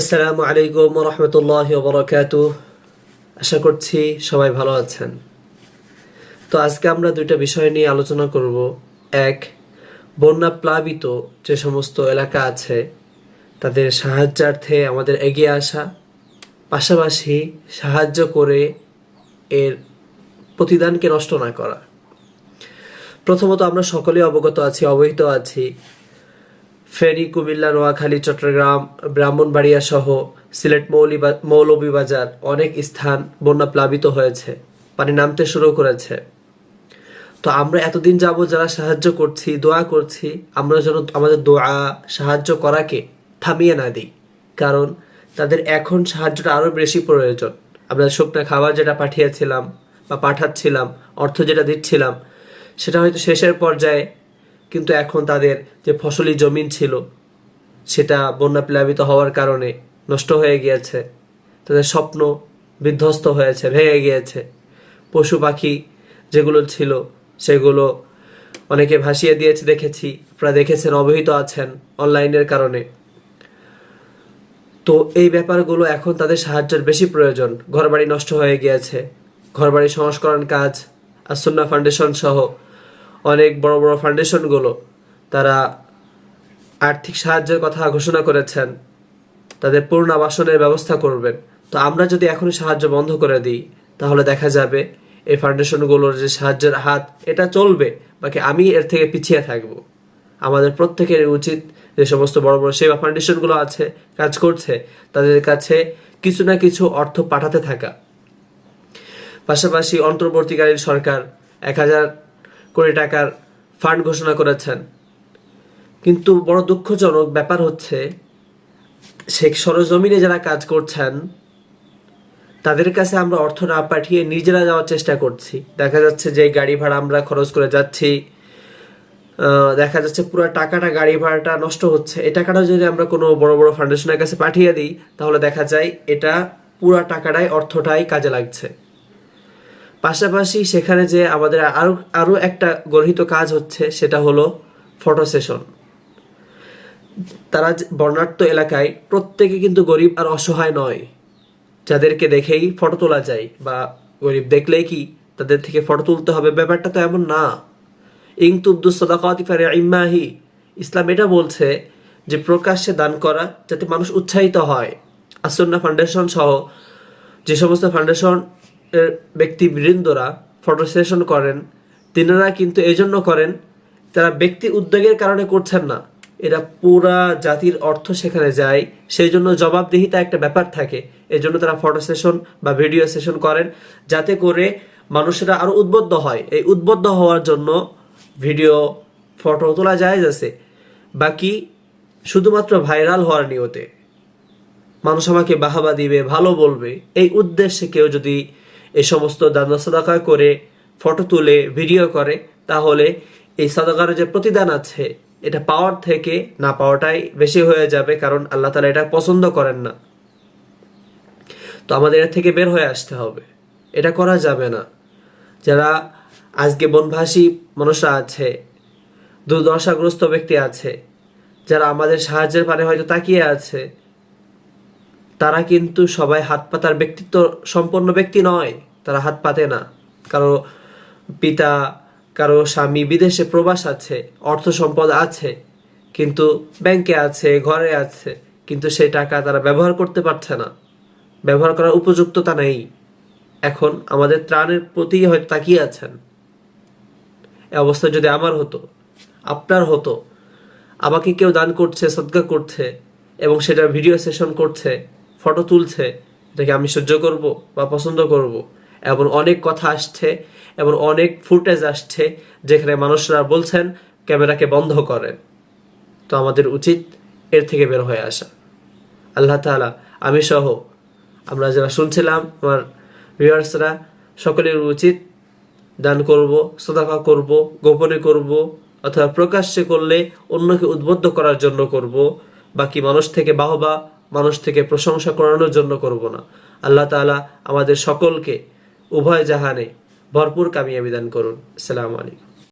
আসসালামু আলাইকুম রহমতুল্লাহ বরকাত। আশা করছি সবাই ভালো আছেন। তো আজকে আমরা দুইটা বিষয় নিয়ে আলোচনা করব। এক, বন্যা প্লাবিত যে সমস্ত এলাকা আছে, তাদের সাহায্যার্থে আমাদের এগিয়ে আসা, পাশাপাশি সাহায্য করে এর প্রতিদানকে নষ্ট না করা। প্রথমত আমরা সকলেই অবগত আছি, অবহিত আছি ফেনী, কুমিল্লা, নোয়াখালী, চট্টগ্রাম, ব্রাহ্মণবাড়িয়া সহ সিলেট মৌলিবা- মৌলভীবাজার অনেক স্থান বন্যা প্লাবিত হয়েছে, পানি নামতে শুরু করেছে। তো আমরা এতদিন যাব যারা সাহায্য করছি, দোয়া করছি, আমরা যেন আমাদের দোয়া সাহায্য করাকে থামিয়ে না দিই। কারণ তাদের এখন সাহায্যটা আরও বেশি প্রয়োজন। আমরা শুকনো খাবার যেটা পাঠিয়েছিলাম বা পাঠাচ্ছিলাম, অর্থ যেটা দিচ্ছিলাম, সেটা হয়তো শেষের পর্যায়ে কিন্তু এখন তাদের যে ফসলি জমিন ছিল, সেটা বন্যা প্লাবিত হওয়ার কারণে নষ্ট হয়ে গিয়েছে। তাদের স্বপ্ন বিধ্বস্ত হয়েছে, ভেঙে গিয়েছে। পশু পাখি যেগুলো ছিল, সেগুলো অনেকে ভাসিয়ে দিয়েছে, দেখেছি। আপনারা দেখেছেন, অবহিত আছেন অনলাইনের কারণে। তো এই ব্যাপারগুলো এখন তাদের সাহায্যের বেশি প্রয়োজন। ঘরবাড়ি নষ্ট হয়ে গিয়েছে। ঘরবাড়ি সংস্করণ কাজ আসন্না ফাউন্ডেশন সহ অনেক বড় বড় ফাউন্ডেশনগুলো তারা আর্থিক সাহায্যের কথা ঘোষণা করেছেন, তাদের পুনর্বাসনের ব্যবস্থা করবেন। তো আমরা যদি এখনই সাহায্য বন্ধ করে দিই, তাহলে দেখা যাবে এই ফাউন্ডেশনগুলোর যে সাহায্যের হাত, এটা চলবে, বাকি আমি এর থেকে পিছিয়ে থাকব। আমাদের প্রত্যেকের উচিত যে সমস্ত বড় বড় সেবা ফাউন্ডেশনগুলো আছে, কাজ করছে, তাদের কাছে কিছু না কিছু অর্থ পাঠাতে থাকা। পাশাপাশি অন্তর্বর্তীকালীন সরকার এক হাজার কোটি টাকার ফান্ড ঘোষণা করেছেন। কিন্তু বড় দুঃখজনক ব্যাপার হচ্ছে, শেখ সরজমিনে যারা কাজ করছেন, তাদের কাছে আমরা অর্থ না পাঠিয়ে নিজেরা যাওয়ার চেষ্টা করছি। দেখা যাচ্ছে যে গাড়ি ভাড়া আমরা খরচ করে যাচ্ছি দেখা যাচ্ছে পুরো টাকাটা, গাড়ি ভাড়াটা নষ্ট হচ্ছে। এই টাকাটা যদি আমরা কোনো বড় বড় ফাউন্ডেশনের কাছে পাঠিয়ে দিই, তাহলে দেখা যায় এটা পুরো টাকাটাই, অর্থটাই কাজে লাগছে। পাশাপাশি সেখানে যে আমাদের আরও আরও একটা গর্হিত কাজ হচ্ছে, সেটা হলো ফটো সেশন। তারা বর্ণাঢ্য এলাকায় প্রত্যেকে কিন্তু গরিব আর অসহায় নয়। যাদেরকে দেখেই ফটো তোলা যায় বা গরিব দেখলেই কি তাদের থেকে ফটো তুলতে হবে, ব্যাপারটা তো এমন না। ইং তুব্দু সদাকাতি ফারে ইম্মাহি। ইসলাম এটা বলছে যে প্রকাশ্যে দান করা যাতে মানুষ উৎসাহিত হয়। আসন্না ফাউন্ডেশন সহ যে সমস্ত ফাউন্ডেশন ব্যক্তিবৃন্দরা ফটো সেশন করেন, তিনারা কিন্তু এই জন্য করেন, তারা ব্যক্তি উদ্যোগের কারণে করছেন না। এরা পুরা জাতির অর্থ সেখানে যায় সেই জন্য জবাবদিহিতা একটা ব্যাপার থাকে। এই জন্য তারা ফটো সেশন বা ভিডিও সেশন করেন, যাতে করে মানুষেরা আরও উদ্বুদ্ধ হয়। এই উদ্বুদ্ধ হওয়ার জন্য ভিডিও ফটো তোলা যায় যাচ্ছে বাকি শুধুমাত্র ভাইরাল হওয়ার নিয়তে। মানুষ আমাকে বাহাবা দিবে, ভালো বলবে। এই উদ্দেশ্যে কেউ যদি এই সমস্ত দান সদাকা করে ফটো তুলে, ভিডিও করে, তাহলে এই সদাকার যে প্রতিদান আছে, এটা পাওয়ার থেকে না পাওয়াটাই বেশি হয়ে যাবে, কারণ আল্লাহ তালা এটা পছন্দ করেন না। তো আমাদের এর থেকে বের হয়ে আসতে হবে। এটা করা যাবে না। যারা আজকে বনভাসী মানুষরা আছে, দুর্দশাগ্রস্ত ব্যক্তি আছে, যারা আমাদের সাহায্যের পানে হয়তো তাকিয়ে আছে তারা কিন্তু সবাই হাত পাতার ব্যক্তিত্ব সম্পন্ন ব্যক্তি নয়, তারা হাত পাতে না। কারও পিতা, কারও স্বামী বিদেশে প্রবাস আছে, অর্থ সম্পদ আছে, কিন্তু ব্যাংকে আছে, ঘরে আছে, কিন্তু সেই টাকা তারা ব্যবহার করতে পারছে না। ব্যবহার করার উপযুক্ততা নেই। এখন আমাদের ত্রাণের প্রতি হয়তো তাকিয়ে আছেন। এ অবস্থা যদি আমার হতো, আপনার হতো, আমাকে কেউ দান করছে, সদকা করছে, এবং সেটা ভিডিও সেশন করছে ফটো তুলছে, এটাকে আমি সহ্য করব বা পছন্দ করব। এবং অনেক কথা আসছে এবং অনেক ফুটেজ আসছে যেখানে মানুষরা বলছেন, ক্যামেরাকে বন্ধ করেন। তো আমাদের উচিত এর থেকে বের হয়ে আসা। আল্লাহ তাআলা, আমি সহ, আমরা যারা শুনছিলাম, আমার ভিউয়ার্সরা, সকলের উচিত দান করব, সদাকা করব, গোপনে করব, অথবা প্রকাশ্যে করলে অন্যকে উদ্বুদ্ধ করার জন্য করব। বাকি মানুষ থেকে বাহবা মানুষ থেকে প্রশংসা করানোর জন্য করব না। আল্লাহ তালা আমাদের সকলকে উভয় জাহানে ভরপুর কামিয়াবি দান করুন। আসসালামু আলাইকুম।